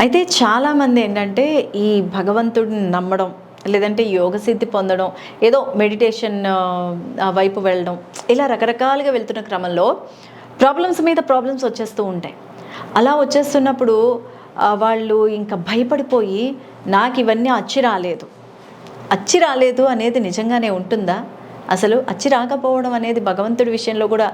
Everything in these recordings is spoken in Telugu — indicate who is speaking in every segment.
Speaker 1: అయితే చాలామంది ఏంటంటే ఈ భగవంతుడిని నమ్మడం లేదంటే యోగ సిద్ధి పొందడం ఏదో మెడిటేషన్ వైపు వెళ్ళడం ఇలా రకరకాలుగా వెళ్తున్న క్రమంలో ప్రాబ్లమ్స్ మీద ప్రాబ్లమ్స్ వచ్చేస్తూ ఉంటాయి. అలా వచ్చేస్తున్నప్పుడు వాళ్ళు ఇంకా భయపడిపోయి నాకు ఇవన్నీ అచ్చి రాలేదు. అచ్చి రాలేదు అనేది నిజంగానే ఉంటుందా? అసలు అచ్చి రాకపోవడం అనేది భగవంతుడి విషయంలో కూడా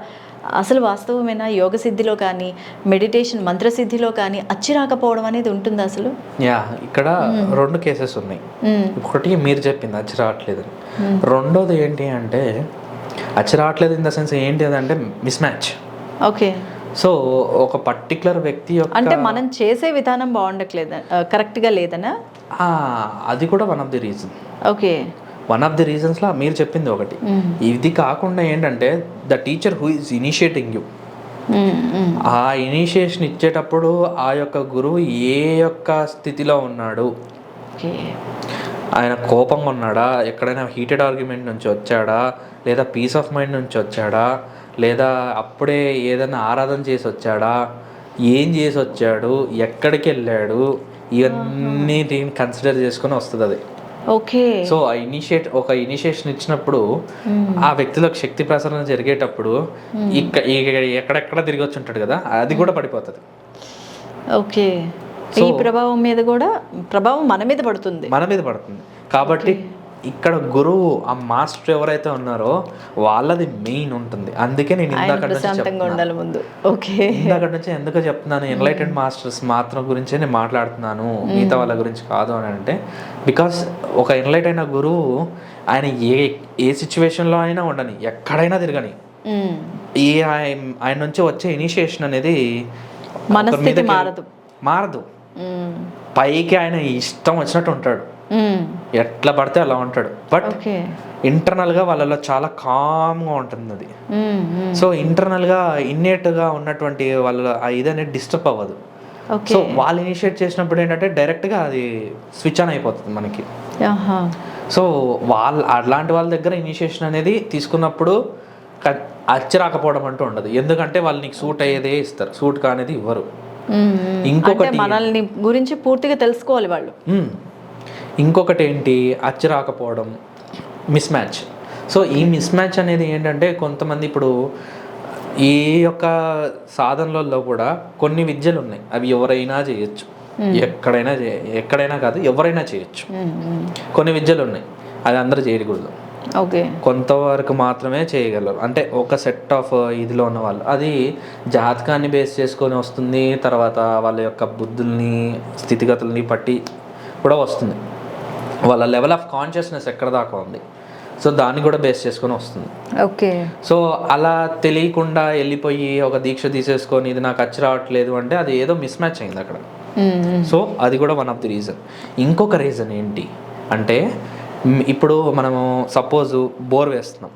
Speaker 1: అసలు వాస్తవమైన? యోగ సిద్ధిలో కానీ మెడిటేషన్ మంత్రసిద్ధిలో కానీ అచ్చి రాకపోవడం అనేది ఉంటుందా అసలు?
Speaker 2: యా ఇక్కడ రెండు కేసెస్ ఉన్నాయి. ఒకటి మీరు చెప్పింది అచ్చి రావట్లేదు రెండోది ఏంటి అంటే అచ్చి రావట్లేదు ఇన్ ద సెన్స్ ఏంటి అంటే మిస్ మ్యాచ్
Speaker 1: ఓకే.
Speaker 2: సో ఒక పర్టికులర్ వ్యక్తి యొక్క
Speaker 1: అంటే మనం చేసే విధానం బాగుండట్లేదా? కరెక్ట్గా లేదనా?
Speaker 2: అది కూడా one of the reason.
Speaker 1: Okay.
Speaker 2: One of the రీజన్స్లో మీరు చెప్పింది ఒకటి. ఇది కాకుండా ఏంటంటే the teacher who is initiating you. ఆ ఇనిషియేషన్ ఇచ్చేటప్పుడు ఆ యొక్క గురువు ఏ యొక్క స్థితిలో ఉన్నాడు? ఆయన కోపంగా ఉన్నాడా? ఎక్కడైనా హీటెడ్ ఆర్గ్యుమెంట్ నుంచి వచ్చాడా? లేదా పీస్ ఆఫ్ మైండ్ నుంచి వచ్చాడా? లేదా అప్పుడే ఏదైనా ఆరాధన చేసి వచ్చాడా? ఏం చేసి వచ్చాడు? ఎక్కడికి వెళ్ళాడు? ఇవన్నీ దీన్ని కన్సిడర్ చేసుకొని వస్తుంది అది
Speaker 1: ఓకే.
Speaker 2: సో ఆ ఇనిషియేట్ ఒక ఇనిషియేషన్ ఇచ్చినప్పుడు ఆ వ్యక్తిలోకి శక్తి ప్రసరణ జరిగేటప్పుడు ఇక్క ఇక- ఎక్కడెక్కడ తిరిగి వచ్చి ఉంటాడు కదా అది కూడా పడిపోతుంది.
Speaker 1: ఓకే. ఈ ప్రభావం మీద కూడా ప్రభావం మన మీద పడుతుంది.
Speaker 2: మన మీద పడుతుంది. కాబట్టి ఇక్కడ గురువు ఆ మాస్టర్ ఎవరైతే ఉన్నారో వాళ్ళది మెయిన్ ఉంటుంది. అందుకే నేను ఇందాక.
Speaker 1: ఉండాలి ముందు. ఓకే.
Speaker 2: ఇందాక నుంచి ఎందుకు చెప్తున్నాను? ఎన్లైటెడ్ మాస్టర్స్ మాత్రం గురించే నేను మాట్లాడుతున్నాను. మిగతా వాళ్ళ గురించి కాదు అని అంటే బికాస్ ఒక ఎన్లైట్ అయిన గురువు ఆయన ఏ ఏ సిచ్యువేషన్లో అయినా ఉండని ఎక్కడైనా తిరగని. ఈ ఆయన ఆయన నుంచి వచ్చే ఇనిషియేషన్ అనేది
Speaker 1: మారదు.
Speaker 2: మారదు. పైకి ఆయన ఇష్టం వచ్చినట్టు ఉంటాడు. ఎట్లా పడితే అలా ఉంటాడు. బట్ ఇంటర్నల్గా వాళ్ళలో చాలా కామ్గా ఉంటుంది అది. సో ఇంటర్నల్గా ఇన్నేట్గా ఉన్నటువంటి వాళ్ళ ఇది అనేది డిస్టర్బ్ అవ్వదు. సో వాళ్ళు ఇనిషియేట్ చేసినప్పుడు ఏంటంటే డైరెక్ట్గా అది స్విచ్ ఆన్ అయిపోతుంది మనకి. సో వాళ్ళ అలాంటి వాళ్ళ దగ్గర ఇనిషియేషన్ అనేది తీసుకున్నప్పుడు అచ్చి రాకపోవడం అంటూ ఉండదు. ఎందుకంటే వాళ్ళు నీకు సూట్ అయ్యేదే ఇస్తారు. సూట్ కానేది ఇవ్వరు.
Speaker 1: మ్మ్. అంటే
Speaker 2: ఇంకొకటి
Speaker 1: మనల్ని గురించి పూర్తిగా తెలుసుకోవాలి వాళ్ళు.
Speaker 2: ఇంకొకటి ఏంటి అచ్చి రాకపోవడం మిస్ మ్యాచ్ సో ఈ మిస్ మ్యాచ్ అనేది ఏంటంటే కొంతమంది ఇప్పుడు ఈ యొక్క సాధనలలో కూడా కొన్ని విద్యలు ఉన్నాయి. అవి ఎవరైనా చేయొచ్చు. ఎక్కడైనా ఎక్కడైనా కాదు ఎవరైనా చేయొచ్చు. కొన్ని విద్యలు ఉన్నాయి. అది అందరూ చేయకూడదు.
Speaker 1: ఓకే.
Speaker 2: కొంతవరకు మాత్రమే చేయగలరు. అంటే ఒక సెట్ ఆఫ్ ఇదిలో ఉన్న వాళ్ళు. అది జాతకాన్ని బేస్ చేసుకొని వస్తుంది. తర్వాత వాళ్ళ యొక్క బుద్ధుల్ని స్థితిగతుల్ని బట్టి కూడా వస్తుంది. వాళ్ళ లెవెల్ ఆఫ్ కాన్షియస్నెస్ ఎక్కడ దాకా ఉంది? సో దాన్ని కూడా బేస్ చేసుకొని వస్తుంది.
Speaker 1: ఓకే.
Speaker 2: సో అలా తెలియకుండా వెళ్ళిపోయి ఒక దీక్ష తీసేసుకొని ఇది నాకు వచ్చి రావట్లేదు అంటే అది ఏదో మిస్ మ్యాచ్ అయింది అక్కడ. సో అది కూడా వన్ ఆఫ్ ది రీజన్ ఇంకొక రీజన్ ఏంటి? అంటే ఇప్పుడు మనము సపోజ్ బోర్ వేస్తున్నాం.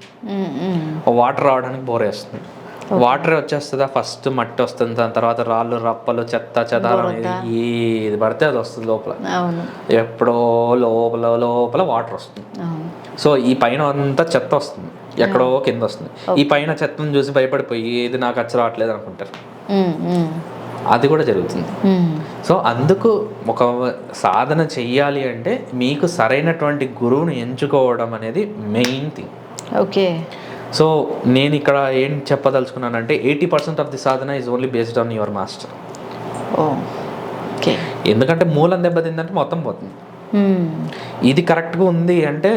Speaker 2: వాటర్ రావడానికి బోర్ వేస్తున్నాం. వాటర్ వచ్చేస్తుందా? ఫస్ట్ మట్టి వస్తుంది. దాని తర్వాత రాళ్ళు రప్పలు చెత్త చెదారం అనేది ఏది పడితే అది వస్తుంది లోపల. ఎప్పుడో లోపల లోపల వాటర్ వస్తుంది. సో ఈ పైన అంతా చెత్త వస్తుంది. ఎక్కడో కింద వస్తుంది. ఈ పైన చెత్తను చూసి భయపడిపోయి ఇది నాకు వచ్చి రావట్లేదు అనుకుంటారు. అది కూడా జరుగుతుంది. సో అందుకు ఒక సాధన చెయ్యాలి అంటే మీకు సరైనటువంటి గురువుని ఎంచుకోవడం అనేది మెయిన్ థింగ్.
Speaker 1: ఓకే
Speaker 2: సో నేను ఇక్కడ ఏం చెప్పదలుచుకున్నానంటే eighty percent of the sadhana is only based on your master ఎందుకంటే మూలం దెబ్బతిందంటే మొత్తం పోతుంది.
Speaker 1: మ్మ్.
Speaker 2: ఇది కరెక్ట్గా ఉంది అంటే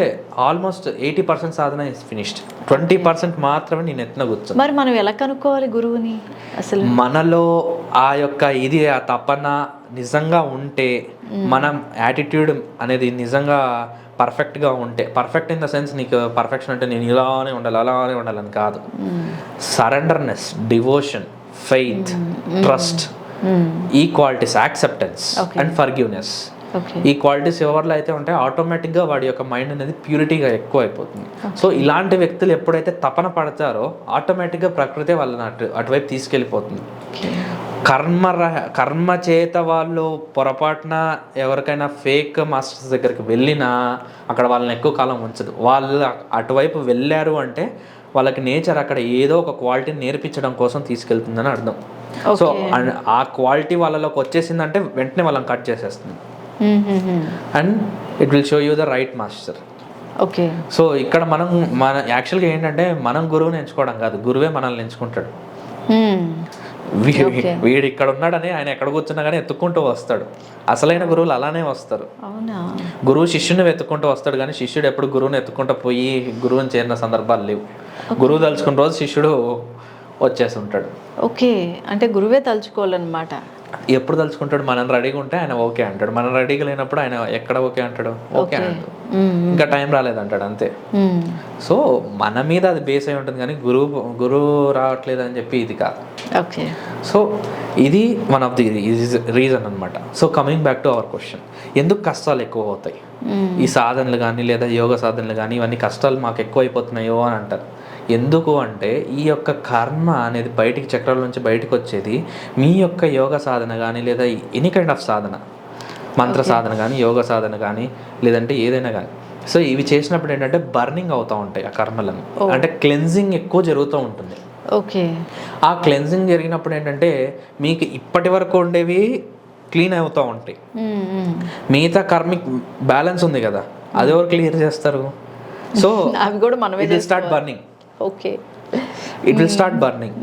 Speaker 2: almost eighty percent sadhana is finished twenty percent మాత్రమే నేను ఎత్తున కూర్చొని
Speaker 1: మరి మనం ఎలా కనుక్కోవాలి గురువుని అసలు?
Speaker 2: మనలో ఆ యొక్క ఇది ఆ తపన నిజంగా ఉంటే మనం యాటిట్యూడ్ అనేది నిజంగా పర్ఫెక్ట్గా ఉంటే పర్ఫెక్ట్ ఇన్ ద సెన్స్ నీకు పర్ఫెక్షన్ అంటే నేను ఇలానే ఉండాలి అలానే ఉండాలని కాదు. Surrenderness devotion faith trust. ఈ qualities acceptance and forgiveness
Speaker 1: okay
Speaker 2: ఈ క్వాలిటీస్ ఎవరిలో అయితే ఉంటాయో ఆటోమేటిక్గా వాడి యొక్క మైండ్ అనేది ప్యూరిటీగా ఎక్కువ అయిపోతుంది సో ఇలాంటి వ్యక్తులు ఎప్పుడైతే తపన పడతారో ఆటోమేటిక్గా ప్రకృతి వాళ్ళని అటు అటువైపు తీసుకెళ్ళిపోతుంది.
Speaker 1: ఓకే
Speaker 2: కర్మ రహ- కర్మ చేత వాళ్ళు పొరపాటున ఎవరికైనా ఫేక్ మాస్టర్స్ దగ్గరికి వెళ్ళినా అక్కడ వాళ్ళని ఎక్కువ కాలం ఉంచదు వాళ్ళు అటువైపు వెళ్ళారు అంటే వాళ్ళకి నేచర్ అక్కడ ఏదో ఒక క్వాలిటీని నేర్పించడం కోసం తీసుకెళ్తుందని అర్థం సో. ఆ క్వాలిటీ వాళ్ళలోకి వచ్చేసిందంటే వెంటనే వాళ్ళని కట్ చేసేస్తుంది. And it will show you the right master
Speaker 1: okay
Speaker 2: so ఇక్కడ మనం మన యాక్చువల్గా ఏంటంటే మనం గురువుని ఎంచుకోవడం కాదు గురువే మనల్ని ఎంచుకుంటాడు. వీడు ఇక్కడ ఉన్నాడని ఆయన ఎక్కడ కూర్చున్నా కానీ ఎత్తుక్కుంటూ వస్తాడు. అసలైన గురువులు అలానే వస్తారు. గురువు శిష్యుని వెతుక్కుంటూ వస్తాడు కానీ శిష్యుడు ఎప్పుడు గురువుని ఎత్తుకుంటూ పోయి గురువుని చేరిన సందర్భాలు లేవు. గురువు తలుచుకున్న రోజు శిష్యుడు వచ్చేసి ఉంటాడు.
Speaker 1: ఓకే. అంటే గురువే తలుచుకోవాలన్నమాట.
Speaker 2: ఎప్పుడు తలుచుకుంటాడు? మనం రెడీగా ఉంటే ఆయన ఓకే అంటాడు. మనం రెడీగా లేనప్పుడు ఆయన ఎక్కడ ఓకే అంటాడు? ఓకే అంటాడు. ఇంకా టైం రాలేదంటాడు అంతే. సో మన మీద అది బేస్ అయి ఉంటుంది కానీ గురువు గురువు రావట్లేదు అని చెప్పి ఇది కాదు.
Speaker 1: ఓకే.
Speaker 2: సో ఇది వన్ ఆఫ్ ది రీజన్ అనమాట so coming back to our question ఎందుకు కష్టాలు ఎక్కువ అవుతాయి. ఈ సాధనలు కానీ లేదా యోగ సాధనలు కానీ ఇవన్నీ కష్టాలు మాకు ఎక్కువ అయిపోతున్నాయో అని అంటారు. ఎందుకు అంటే ఈ యొక్క కర్మ అనేది బయటికి చక్రాల నుంచి బయటకు వచ్చేది మీ యొక్క యోగ సాధన కానీ లేదా ఎనీ కైండ్ ఆఫ్ సాధన మంత్ర సాధన కానీ యోగ సాధన కానీ లేదంటే ఏదైనా కానీ సో ఇవి చేసినప్పుడు ఏంటంటే బర్నింగ్ అవుతూ ఉంటాయి ఆ కర్మలను అంటే క్లెన్జింగ్ ఎక్కువ జరుగుతూ ఉంటుంది.
Speaker 1: ఓకే
Speaker 2: ఆ క్లెన్జింగ్ జరిగినప్పుడు ఏంటంటే మీకు ఇప్పటి వరకు ఉండేవి క్లీన్ అవుతూ ఉంటాయి.
Speaker 1: మ్మ్.
Speaker 2: మిగతా కర్మిక్ బ్యాలెన్స్ ఉంది కదా అది ఎవరు క్లియర్ చేస్తారు? సో
Speaker 1: అవి కూడా మనమే
Speaker 2: start burning
Speaker 1: okay.
Speaker 2: It will start burning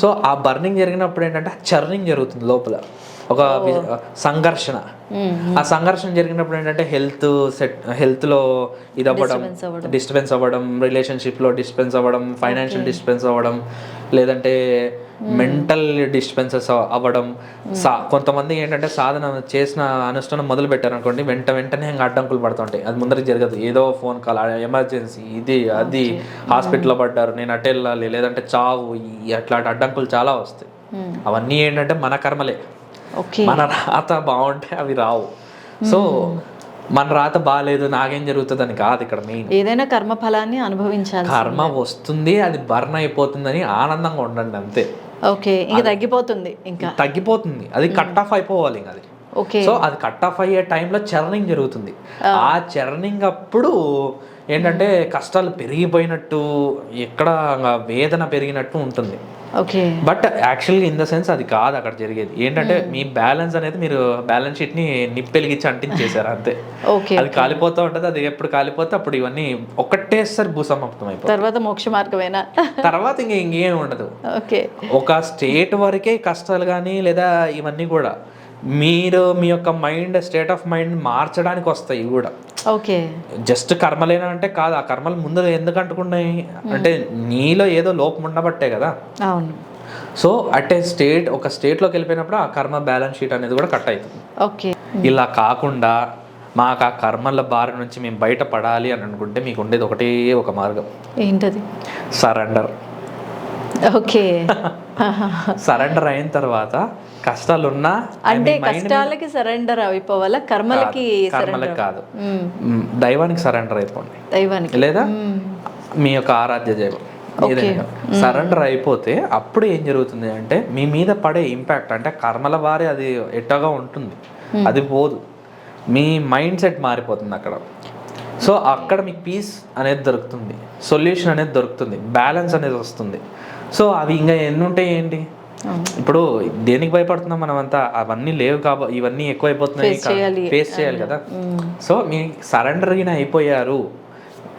Speaker 2: so ఆ బర్నింగ్ జరిగినప్పుడు ఏంటంటే చర్నింగ్ జరుగుతుంది లోపల. ఒక సంఘర్షణ. ఆ సంఘర్షణ జరిగినప్పుడు ఏంటంటే హెల్త్ సెట్ హెల్త్లో ఇది అవ్వడం. డిస్టర్బెన్స్ అవ్వడం రిలేషన్షిప్లో డిస్టర్బెన్స్ అవ్వడం ఫైనాన్షియల్ డిస్టర్బెన్స్ అవ్వడం లేదంటే మెంటల్ డిస్టర్బెన్సెస్ అవ్వడం సా కొంతమంది ఏంటంటే సాధన చేసిన అనుష్ఠానం మొదలు పెట్టారు అనుకోండి వెంట వెంటనే ఇంకా అడ్డంకులు పడుతుంటాయి. అది ముందరికి జరగదు. ఏదో ఫోన్ కాల్ ఎమర్జెన్సీ ఇది అది హాస్పిటల్లో పడ్డారు నేను అటు వెళ్ళాలి లేదంటే చావు అట్లాంటి అడ్డంకులు చాలా వస్తాయి. అవన్నీ ఏంటంటే మన కర్మలే.
Speaker 1: ఓకే.
Speaker 2: మన రాత బాగుంటే అవి రావు. సో మన రాత బాగాలేదు నాకేం జరుగుతుందని కాదు ఇక్కడ మెయిన్
Speaker 1: ఏదైనా కర్మ ఫలాన్ని అనుభవించాలి
Speaker 2: కర్మ వస్తుంది అది బర్న్ అయిపోతుందని ఆనందంగా ఉండండి అంతే.
Speaker 1: ఓకే ఇంకా తగ్గిపోతుంది ఇంకా.
Speaker 2: తగ్గిపోతుంది అది కట్ ఆఫ్ అయిపోవాలి ఇంకా అది.
Speaker 1: ఓకే.
Speaker 2: సో అది కట్ ఆఫ్ అయ్యే టైంలో చర్నింగ్ జరుగుతుంది. ఆ. చర్నింగ్ అప్పుడు ఏంటంటే కష్టాలు పెరిగిపోయినట్టు ఎక్కడ వేదన పెరిగినట్టు ఉంటుంది.
Speaker 1: ఓకే.
Speaker 2: బట్ యాక్చువల్గా ఇన్ ద సెన్స్ అది కాదు అక్కడ జరిగేది. ఏంటంటే మీ బ్యాలెన్స్ అనేది మీరు బ్యాలెన్స్ షీట్ని నిప్పెలిగించి అంటించేశారు అంతే.
Speaker 1: ఓకే
Speaker 2: అది కాలిపోతూ ఉంటుంది అది ఎప్పుడు కాలిపోతే అప్పుడు ఇవన్నీ ఒక్కటేసారి భూసమాప్తం అయిపోతుంది
Speaker 1: తర్వాత మోక్ష మార్గమేనా?
Speaker 2: తర్వాత ఇంక ఇంకేం ఉండదు.
Speaker 1: ఓకే.
Speaker 2: ఒక స్టేట్ వరకే కష్టాలు కానీ లేదా ఇవన్నీ కూడా మీరు మీ యొక్క మైండ్ స్టేట్ ఆఫ్ మైండ్ మార్చడానికి వస్తాయి కూడా.
Speaker 1: ఓకే.
Speaker 2: జస్ట్ కర్మలేనా అంటే కాదు ఆ కర్మలు ముందు ఎందుకు అంటుకున్నాయి? అంటే నీలో ఏదో లోపం ఉండబట్టే కదా.
Speaker 1: అవును.
Speaker 2: సో అట్ ఏ స్టేట్ ఒక స్టేట్లోకి వెళ్ళిపోయినప్పుడు ఆ కర్మ బ్యాలెన్స్ షీట్ అనేది కూడా కట్ అవుతుంది.
Speaker 1: ఓకే.
Speaker 2: ఇలా కాకుండా మాకు ఆ కర్మల బారి నుంచి మేము బయటపడాలి అని అనుకుంటే మీకు ఉండేది ఒకటే ఒక మార్గం.
Speaker 1: ఏంటది?
Speaker 2: సరెండర్.
Speaker 1: ఓకే.
Speaker 2: సరెండర్ అయిన తర్వాత కష్టాలు ఉన్నా
Speaker 1: అంటే కష్టాలకి సరెండర్ అయిపోవాలా? కర్మలకి
Speaker 2: కర్మలకు కాదు. దైవానికి సరెండర్ అయిపోండి.
Speaker 1: దైవానికి.
Speaker 2: లేదా? మీ యొక్క ఆరాధ్య దైవం. సరెండర్ అయిపోతే అప్పుడు ఏం జరుగుతుంది అంటే మీ మీద పడే ఇంపాక్ట్ అంటే కర్మల వారి అది ఎట్టగా ఉంటుంది. అది పోదు. మీ మైండ్ సెట్ మారిపోతుంది అక్కడ. సో అక్కడ మీకు పీస్ అనేది దొరుకుతుంది. సొల్యూషన్ అనేది దొరుకుతుంది. బ్యాలెన్స్ అనేది వస్తుంది. సో అవి ఇంకా ఎన్ని ఉంటాయి ఏంటి. ఇప్పుడు దేనికి భయపడుతున్నాం మనమంతా? అవన్నీ లేవు కాబో ఇవన్నీ ఎక్కువైపోతున్నాయి ఫేస్ చేయాలి. కదా. సో మీ సరెండర్ గిన అయిపోయారు.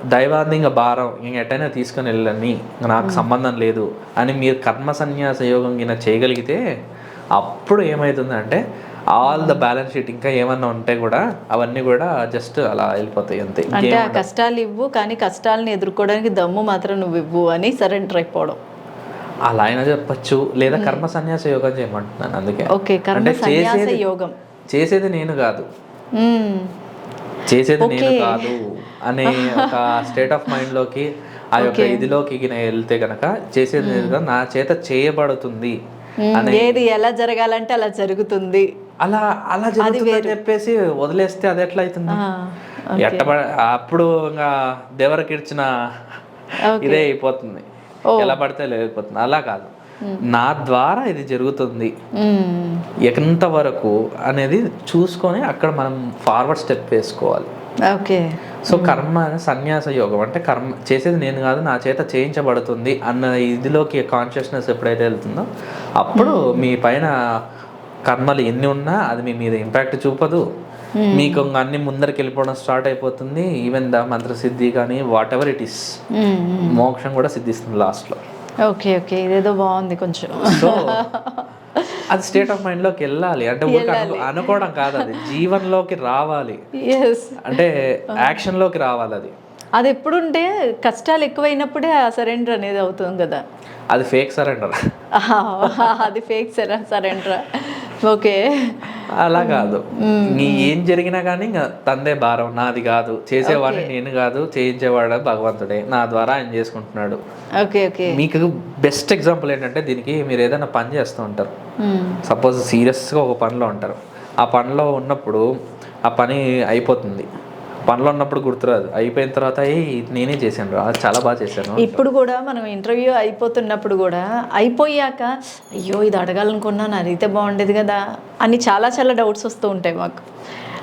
Speaker 2: దైవాన్ని ఇంకా భారం. ఇంక ఎటైనా తీసుకొని వెళ్ళని నాకు సంబంధం లేదు అని మీరు కర్మ సన్యాస యోగం గిన చేయగలిగితే అప్పుడు ఏమవుతుందంటే ఆల్ ద బ్యాలెన్స్ షీట్ ఇంకా ఏమన్నా ఉంటే కూడా అవన్నీ కూడా జస్ట్ అలా వెళ్ళిపోతాయి అంతే.
Speaker 1: అంటే ఆ కష్టాలు ఇవ్వు కానీ కష్టాలను ఎదుర్కోవడానికి దమ్ము మాత్రం నువ్వు ఇవ్వు అని సరెండర్ అయిపోవడం.
Speaker 2: అలా అయినా చెప్పచ్చు. లేదా కర్మ సన్యాస యోగం చేయమంటున్నాను అందుకే.
Speaker 1: ఓకే కర్మ సన్యాస యోగం.
Speaker 2: చేసేది నేను కాదు. చేసేది నేను కాదు అనే ఒక స్టేట్ ఆఫ్ మైండ్లోకి ఆ యొక్క ఇదిలోకి వెళ్తే గనక చేసేది నా చేత చేయబడుతుంది.
Speaker 1: ఏది ఎలా జరగాలంటే అలా జరుగుతుంది.
Speaker 2: అలా అలా జరుగుతుందని చెప్పేసి వదిలేస్తే అది ఎట్లా అవుతుంది
Speaker 1: ఆ,
Speaker 2: ఎట్టబడ అప్పుడు ఇంకా దేవరకి ఇచ్చిన ఇదే అయిపోతుంది. ఎలా పడితే అలా అయిపోతుంది. అలా కాదు. నా ద్వారా ఇది జరుగుతుంది. ఎంతవరకు అనేది చూసుకొని అక్కడ మనం ఫార్వర్డ్ స్టెప్ వేసుకోవాలి.
Speaker 1: ఓకే.
Speaker 2: సో కర్మ సన్యాస యోగం. అంటే కర్మ చేసేది నేను కాదు నా చేత చేయించబడుతుంది అన్న ఇదిలోకి కాన్షియస్నెస్ ఎప్పుడైతే వెళ్తుందో అప్పుడు మీ పైన కర్మలు ఎన్ని ఉన్నా అది మీ మీద ఇంపాక్ట్ చూపదు. మీకు ఇంక అన్ని ముందరికి వెళ్ళిపోవడం స్టార్ట్ అయిపోతుంది. ఈవెన్ ద మంత్రసిద్ధి కానీ వాట్ ఎవర్ ఇట్ ఈస్ మోక్షం కూడా సిద్ధిస్తుంది లాస్ట్లో
Speaker 1: ఓకే ఓకే ఇదేదో బాగుంది కొంచెం.
Speaker 2: సో అది స్టేట్ ఆఫ్ మైండ్లోకి వెళ్ళాలి. అంటే అనుకోవడం కాదు అది. జీవన్లోకి రావాలి. అంటే యాక్షన్లోకి రావాలి అది.
Speaker 1: అది ఎప్పుడుంటే కష్టాలు ఎక్కువైనప్పుడే ఆ సరెండర్ అనేది అవుతుంది కదా.
Speaker 2: అది ఫేక్ సరెండర్
Speaker 1: అది ఫేక్ సరే సరెండర్ ఓకే.
Speaker 2: అలా కాదు. నీ ఏం జరిగినా కానీ ఇంకా తందే భారం. నాది కాదు. చేసేవాడిని నేను కాదు. చేయించేవాడు భగవంతుడే. నా ద్వారా ఆయన చేసుకుంటున్నాడు.
Speaker 1: Okay okay.
Speaker 2: మీకు బెస్ట్ ఎగ్జాంపుల్ ఏంటంటే దీనికి మీరు ఏదైనా పని చేస్తూ ఉంటారు. సపోజ్ సీరియస్గా ఒక పనిలో ఉంటారు. ఆ పనిలో ఉన్నప్పుడు ఆ పని అయిపోతుంది. పనిలో ఉన్నప్పుడు గుర్తురాదు. అయిపోయిన తర్వాత "ఏయ్, ఇది నేనే చేశాను రా చాలా బాగా చేశాను
Speaker 1: ఇప్పుడు కూడా మనం ఇంటర్వ్యూ అయిపోతున్నప్పుడు కూడా అయిపోయాక అయ్యో ఇది అడగాలనుకున్నాను అడిగితే బాగుండేది కదా అని చాలా చాలా డౌట్స్ వస్తూ ఉంటాయి మాకు.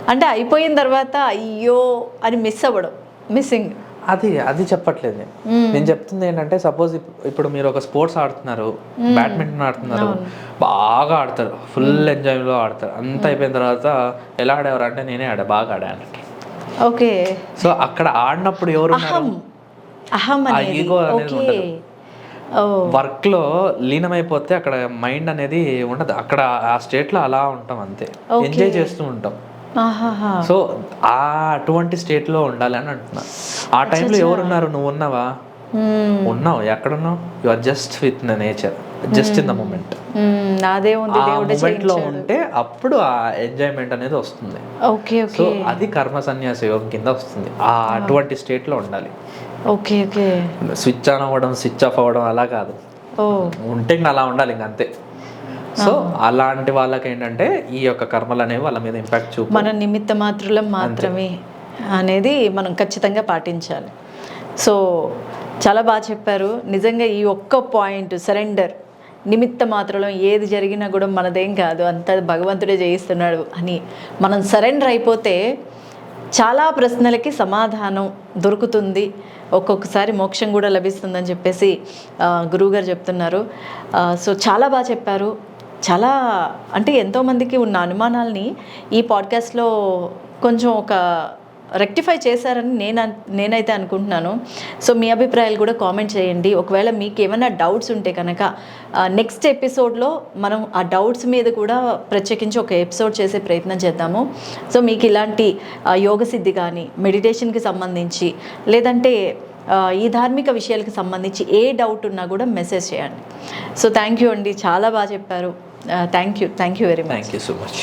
Speaker 1: అంటే అయిపోయిన తర్వాత అయ్యో అని మిస్ అవ్వడం మిస్సింగ్.
Speaker 2: అది అది చెప్పట్లేదు. నేను. నేను చెప్తుంది ఏంటంటే సపోజ్ ఇప్పుడు మీరు ఒక స్పోర్ట్స్ ఆడుతున్నారు బ్యాడ్మింటన్ ఆడుతున్నారు బాగా ఆడతారు ఫుల్ ఎంజాయ్లో ఆడతారు. అంత అయిపోయిన తర్వాత ఎలా ఆడేవారు? అంటే నేనే ఆడా బాగా ఆడా అన్నట్టు.
Speaker 1: ఓకే.
Speaker 2: సో అక్కడ ఆడినప్పుడు ఎవరు
Speaker 1: అహం. అనేది. ఓకే.
Speaker 2: వర్క్లో లీనమైపోతే అక్కడ మైండ్ అనేది ఉండదు. అక్కడ ఆ స్టేట్లో అలా ఉంటాం అంతే. ఎంజాయ్ చేస్తూ ఉంటాం. సో ఆ అటువంటి స్టేట్లో ఉండాలి అని అంటున్నా. ఆ టైంలో ఎవరు ఉన్నారు నువ్వు ఉన్నావా. ఉన్నావు. ఎక్కడున్నావు? You are just with the nature just in the moment.
Speaker 1: మ్మ్. నాదే ఉంది
Speaker 2: మూమెంట్లో ఉంటే అప్పుడు ఆ ఎంజాయ్మెంట్ అనేది వస్తుంది.
Speaker 1: ఓకే
Speaker 2: సో అది కర్మ సన్యాస యోగం కింద వస్తుంది. ఆ అటువంటి స్టేట్లో ఉండాలి.
Speaker 1: Okay okay.
Speaker 2: స్విచ్ ఆన్ అవ్వడం స్విచ్ ఆఫ్ అవ్వడం అలా కాదు.
Speaker 1: ఓ.
Speaker 2: ఉంటే ఇంకా అలా ఉండాలి ఇంక అంతే. సో అలాంటి వాళ్ళకి ఏంటంటే ఈ యొక్క కర్మలు అనేవి వాళ్ళ మీద ఇంపాక్ట్ చూపు.
Speaker 1: మన నిమిత్త మాత్రులం మాత్రమే అనేది మనం ఖచ్చితంగా పాటించాలి. సో చాలా బాగా చెప్పారు. నిజంగా ఈ ఒక్క పాయింట్ సరెండర్ నిమిత్త మాత్రం ఏది జరిగినా కూడా మనదేం కాదు. అంత భగవంతుడే చేయిస్తున్నాడు అని మనం సరెండర్ అయిపోతే చాలా ప్రశ్నలకి సమాధానం దొరుకుతుంది. ఒక్కొక్కసారి మోక్షం కూడా లభిస్తుందని చెప్పేసి గురువుగారు చెప్తున్నారు. సో చాలా బాగా చెప్పారు. చాలా అంటే ఎంతోమందికి ఉన్న అనుమానాల్ని ఈ పాడ్కాస్ట్లో కొంచెం ఒక రెక్టిఫై చేశారని నేను నేనైతే అనుకుంటున్నాను. సో మీ అభిప్రాయాలు కూడా కామెంట్ చేయండి. ఒకవేళ మీకు ఏమైనా డౌట్స్ ఉంటే కనుక నెక్స్ట్ ఎపిసోడ్లో మనం ఆ డౌట్స్ మీద కూడా ప్రత్యేకించి ఒక ఎపిసోడ్ చేసే ప్రయత్నం చేద్దాము. సో మీకు ఇలాంటి యోగ సిద్ధి కానీ మెడిటేషన్కి సంబంధించి లేదంటే ఈ ధార్మిక విషయాలకు సంబంధించి ఏ డౌట్ ఉన్నా కూడా మెసేజ్ చేయండి. సో థ్యాంక్ యూ అండి. చాలా బాగా చెప్పారు. Thank you thank you very much
Speaker 2: thank you so much